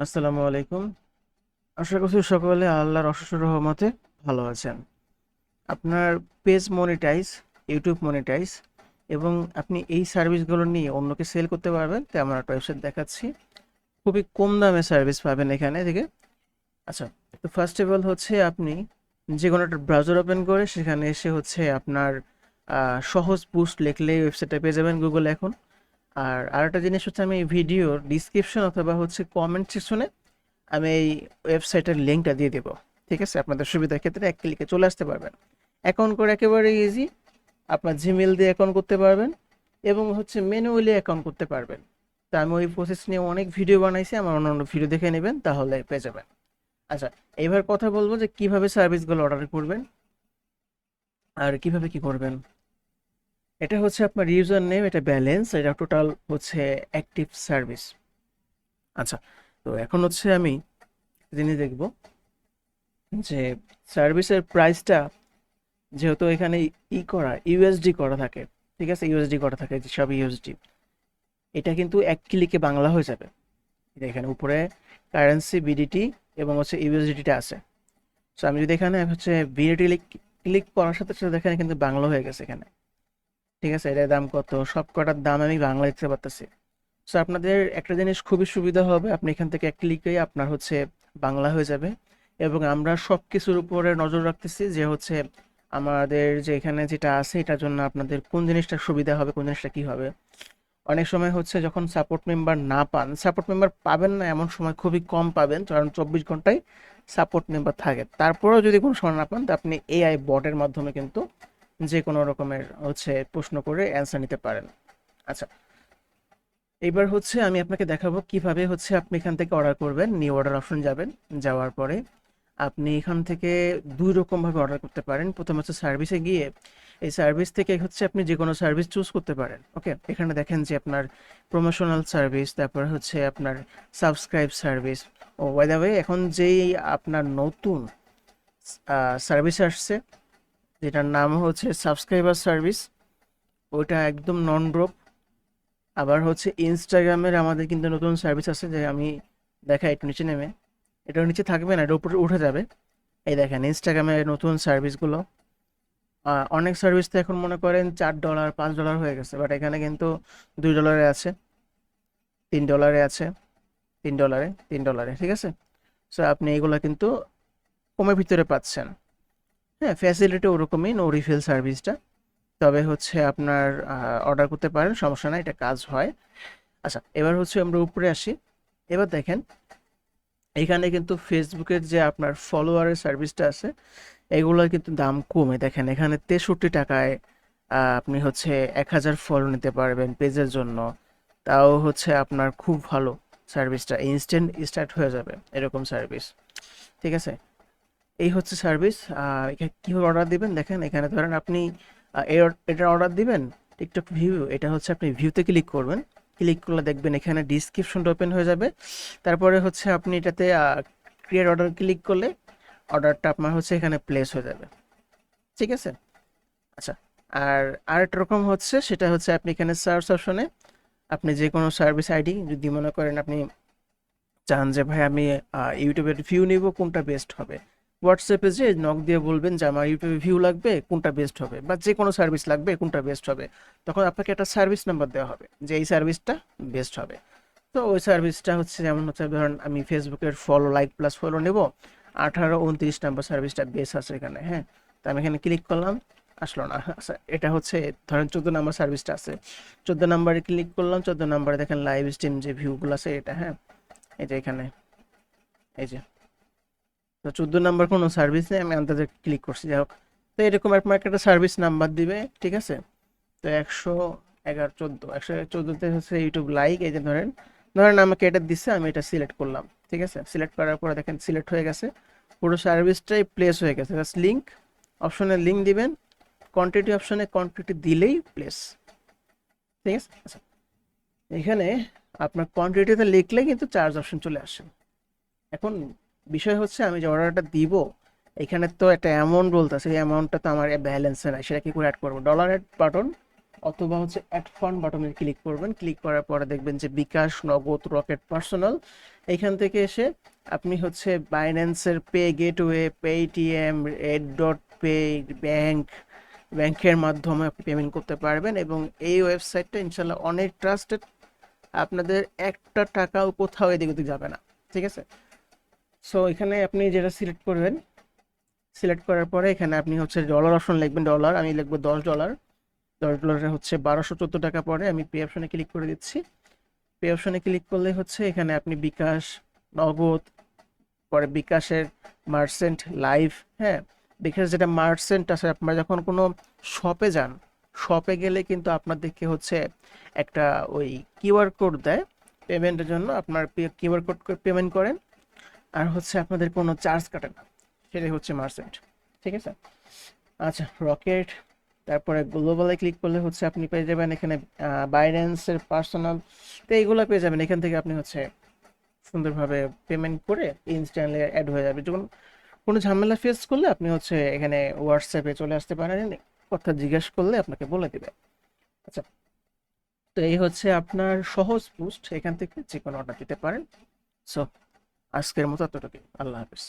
আসসালামু আলাইকুম। আশা করছি সকলে আল্লাহর অশেষ রহমতে ভালো আছেন। আপনার পেজ মনিটাইজ, ইউটিউব মনিটাইজ এবং আপনি এই সার্ভিসগুলো নিয়ে অন্যকে সেল করতে পারবেন তো আমার একটা ওয়েবসাইট দেখাচ্ছি। খুবই কম দামে সার্ভিস পাবেন এখানে থেকে। আচ্ছা তো ফার্স্ট অফ অল হচ্ছে আপনি যে কোনো একটা ব্রাউজার ওপেন করে সেখানে এসে হচ্ছে আপনার সহজ বুস্ট লিখলে ওয়েবসাইটটা পেয়ে যাবেন গুগলে এখন। আর আরেকটা জিনিস হচ্ছে আমি এই ভিডিওর ডিসক্রিপশন অথবা হচ্ছে কমেন্ট সেকশনে আমি এই ওয়েবসাইটের লিঙ্কটা দিয়ে দেবো। ঠিক আছে? আপনাদের সুবিধার ক্ষেত্রে এক ক্লিকে চলে আসতে পারবেন। অ্যাকাউন্ট করে একেবারে ইজি আপনার জিমেল দিয়ে অ্যাকাউন্ট করতে পারবেন এবং হচ্ছে ম্যানুয়ালি অ্যাকাউন্ট করতে পারবেন। তা আমি ওই প্রসেস নিয়ে অনেক ভিডিও বানাইছি, আমার অন্যান্য ভিডিও দেখে নেবেন, তাহলে পেয়ে যাবেন। আচ্ছা এবার কথা বলব যে কীভাবে সার্ভিসগুলো অর্ডার করবেন আর কীভাবে কি করবেন? এটা হচ্ছে আপনার ইউজার নেম এটা ব্যালেন্স এটা টোটাল হচ্ছে অ্যাক্টিভ সার্ভিস আচ্ছা তো এখন হচ্ছে আমি জিনিস দেখব যে সার্ভিসের প্রাইসটা যেহেতু এখানে ই করা ইউএসডি করা থাকে, ঠিক আছে? ইউএসডি করা থাকে সব ইউএসডি এটা কিন্তু এক ক্লিকে বাংলা হয়ে যাবে। এখানে উপরে কারেন্সি বিডিটি এবং হচ্ছে ইউএসডিটা আছে। সো আমি যদি এখানে হচ্ছে বিডিটি ক্লিক করার সাথে সাথে এখানে কিন্তু বাংলা হয়ে গেছে এখানে। ঠিক আছে, এটার দাম কত? সব কটার দাম আমি বাংলা দিতে পারতেছি। সো আপনাদের একটা জিনিস খুবই সুবিধা হবে, আপনি এখান থেকে এক আপনার হচ্ছে বাংলা হয়ে যাবে এবং আমরা সব কিছুর উপরে নজর রাখতেছি যে হচ্ছে আমাদের যে এখানে যেটা আছে, এটার জন্য আপনাদের কোন জিনিসটা সুবিধা হবে, কোন জিনিসটা কি হবে। অনেক সময় হচ্ছে যখন সাপোর্ট মেম্বার না পান সাপোর্ট মেম্বার পাবেন না এমন সময় খুবই কম পাবেন, কারণ চব্বিশ ঘন্টায় সাপোর্ট মেম্বার থাকে। তারপরেও যদি কোনো সময় না পান, তো আপনি এআই বটের মাধ্যমে কিন্তু যে কোনো রকমের, হচ্ছে, প্রশ্ন করে অ্যান্সার নিতে পারেন। আচ্ছা এবার হচ্ছে আমি আপনাকে দেখাবো কীভাবে হচ্ছে আপনি এখান থেকে অর্ডার করবেন নিউ অর্ডার অপশন যাবেন, যাওয়ার পরে আপনি এখান থেকে দুই রকম ভাবে অর্ডার করতে পারেন। প্রথম হচ্ছে সার্ভিসে গিয়ে এই সার্ভিস থেকে হচ্ছে আপনি যে কোনো সার্ভিস চুজ করতে পারেন ওকে এখানে দেখেন যে আপনার প্রমোশনাল সার্ভিস তারপর হচ্ছে আপনার সাবস্ক্রাইব সার্ভিস ও বাই দ্য ওয়ে এখন যেই আপনার নতুন সার্ভিস আসছে যেটার নাম হচ্ছে সাবস্ক্রাইবার সার্ভিস ওইটা একদম নন ড্রপ আবার হচ্ছে ইনস্টাগ্রামের আমাদের কিন্তু নতুন সার্ভিস আছে যে আমি দেখাই একটু নিচে নেমে। এটা নিচে থাকবে না, এটা উপরে উঠে যাবে। এই দেখেন ইনস্টাগ্রামের নতুন সার্ভিসগুলো। অনেক সার্ভিস তো এখন মনে করেন চার ডলার, পাঁচ ডলার হয়ে গেছে, বাট এখানে কিন্তু দুই ডলারে আছে, তিন ডলারে আছে, তিন ডলারে তিন ডলারে, ঠিক আছে? সো আপনি এগুলো কিন্তু কমের ভিতরে পাচ্ছেন। হ্যাঁ ফ্যাসিলিটি ওরকমই নো রিফিল সার্ভিসটা তবে হচ্ছে আপনার অর্ডার করতে পারেন, সমস্যা নাই, এটা কাজ হয়। আচ্ছা এবার হচ্ছে আমরা উপরে আসি। এবার দেখেন, এখানে কিন্তু ফেসবুকের যে আপনার ফলোয়ারের সার্ভিসটা আছে, এগুলোর কিন্তু দাম কমে। দেখেন, এখানে তেষট্টি টাকায় আপনি হচ্ছে এক হাজার ফলো নিতে পারবেন পেজের জন্য। তাও হচ্ছে আপনার খুব ভালো সার্ভিসটা ইনস্ট্যান্ট স্টার্ট হয়ে যাবে এরকম সার্ভিস ঠিক আছে? এই হচ্ছে সার্ভিস এখানে কীভাবে অর্ডার দিবেন? দেখেন, এখানে ধরেন আপনি এটা অর্ডার দিবেন টিকটক ভিউ এটা হচ্ছে আপনি ভিউতে ক্লিক করবেন। ক্লিক করলে দেখবেন এখানে ডিসক্রিপশনটা ওপেন হয়ে যাবে। তারপরে হচ্ছে আপনি এটাতে ক্রিয়েট অর্ডার ক্লিক করলে অর্ডারটা আপনার হচ্ছে এখানে প্লেস হয়ে যাবে। ঠিক আছে? আচ্ছা আর আরেকটা রকম হচ্ছে, সেটা হচ্ছে আপনি এখানে সার্চ অপশনে আপনি যে কোনো সার্ভিস আইডি যদি মনে করেন আপনি চান যে, ভাই, আমি ইউটিউবের ভিউ নিব, কোনটা বেস্ট হবে? হোয়াটসঅ্যাপে যে নক দিয়ে বলবেন যে আমার ইউটিউবে ভিউ লাগবে, কোনটা বেস্ট হবে? বা যে কোনো সার্ভিস লাগবে, কোনটা বেস্ট হবে? তখন আপনাকে একটা সার্ভিস নাম্বার দেওয়া হবে যে এই সার্ভিসটা বেস্ট হবে। তো ওই সার্ভিসটা হচ্ছে যেমন হচ্ছে, ধরেন আমি ফেসবুকের ফলো লাইক প্লাস ফলো নেব। আঠারো, উনত্রিশ নাম্বার সার্ভিসটা বেস আছে এখানে হ্যাঁ? তো আমি এখানে ক্লিক করলাম, আসলো না আচ্ছা এটা হচ্ছে, ধরেন চোদ্দ নাম্বার সার্ভিসটা আছে। চোদ্দ নাম্বারে ক্লিক করলাম, চোদ্দ নাম্বারে দেখেন লাইভ স্ট্রিম যে ভিউগুলো আছে এটা হ্যাঁ? এই যে এখানে, এই যে। তো চোদ্দ নাম্বার কোনো সার্ভিস নেই আমি আন্দাজে ক্লিক করছি। যাই হোক, তো এরকম আপনাকে একটা সার্ভিস নাম্বার দিবে, ঠিক আছে? তো একশো এগারো চোদ্দ, একশো চোদ্দোতে হচ্ছে ইউটিউব লাইক এই যে ধরেন ধরেন আমাকে এটা দিচ্ছে আমি এটা সিলেক্ট করলাম, ঠিক আছে? সিলেক্ট করার পরে দেখেন সিলেক্ট হয়ে গেছে, পুরো সার্ভিসটাই প্লেস হয়ে গেছে। জাস্ট লিঙ্ক অপশনে লিঙ্ক দিবেন কোয়ান্টিটি অপশনে কোয়ান্টিটি দিলেই প্লেস ঠিক আছে? আচ্ছা এখানে আপনার কোয়ান্টিটিতে লিখলে কিন্তু চার্জ অপশন চলে আসে। এখন বিষয় হচ্ছে আমি যে অর্ডারটা দিব, এখানে তো একটা অ্যামাউন্ট বলতেছে এই অ্যামাউন্টটা তো আমার ব্যালেন্সে নাই, সেটা কি করে অ্যাড করব? ডলার অ্যাড বাটন অথবা হচ্ছে অ্যাড ফান্ড বাটনে ক্লিক করবেন ক্লিক করার পরে দেখবেন যে বিকাশ, নগদ, রকেট পার্সোনাল এইখান থেকে এসে আপনি হচ্ছে বাইন্যান্সের pay gateway Paytm red dot pay bank ব্যাংকের মাধ্যমে আপনি পেমেন্ট করতে পারবেন এবং এই ওয়েবসাইটটা ইনশাল্লাহ অনেক ট্রাস্টেড আপনাদের একটা টাকাও কোথাও এদিক ওদিক যাবে না, ঠিক আছে? সো এখানে আপনি যেটা সিলেক্ট করবেন সিলেক্ট করার পরে এখানে আপনি হচ্ছে ডলার অপশন লিখবেন ডলার আমি লিখব দশ ডলার দশ ডলারে হচ্ছে বারোশো চোদ্দ টাকা পরে আমি পে অপশনে ক্লিক করে দিচ্ছি। পে অপশনে ক্লিক করলে হচ্ছে এখানে আপনি বিকাশ, নগদ, পরে বিকাশের মার্চেন্ট লাইভ হ্যাঁ? বিকাশ যেটা মার্চেন্ট আছে, আপনারা যখন কোনো শপে যান শপে গেলে কিন্তু আপনাদেরকে হচ্ছে একটা ওই কিউআর কোড দেয়। পেমেন্টের জন্য আপনার কিউআর কোড পেমেন্ট করেন। আর হচ্ছে আপনাদের কোনো চার্জ কাটে না। সেটাই হচ্ছে মার্সেন্ট ঠিক আছে? আচ্ছা রকেট, তারপরে গ্লোবালে ক্লিক করলে হচ্ছে আপনি পেয়ে যাবেন এখানে বাইন্যান্সের পার্সোনাল, তো এইগুলো পেয়ে যাবেন। এখান থেকে আপনি হচ্ছে সুন্দরভাবে পেমেন্ট করে ইনস্ট্যান্টলি অ্যাড হয়ে যাবে। যখন কোনো ঝামেলা ফেস করলে আপনি হচ্ছে এখানে হোয়াটসঅ্যাপে চলে আসতে পারেন কথা জিজ্ঞেস করলে আপনাকে বলে দিবে। আচ্ছা তো এই হচ্ছে আপনার সহজ পোস্ট এখান থেকে যে কোনো অর্ডার দিতে পারেন। সো আজকের মতো এতটুকু আল্লাহ হাফিজ।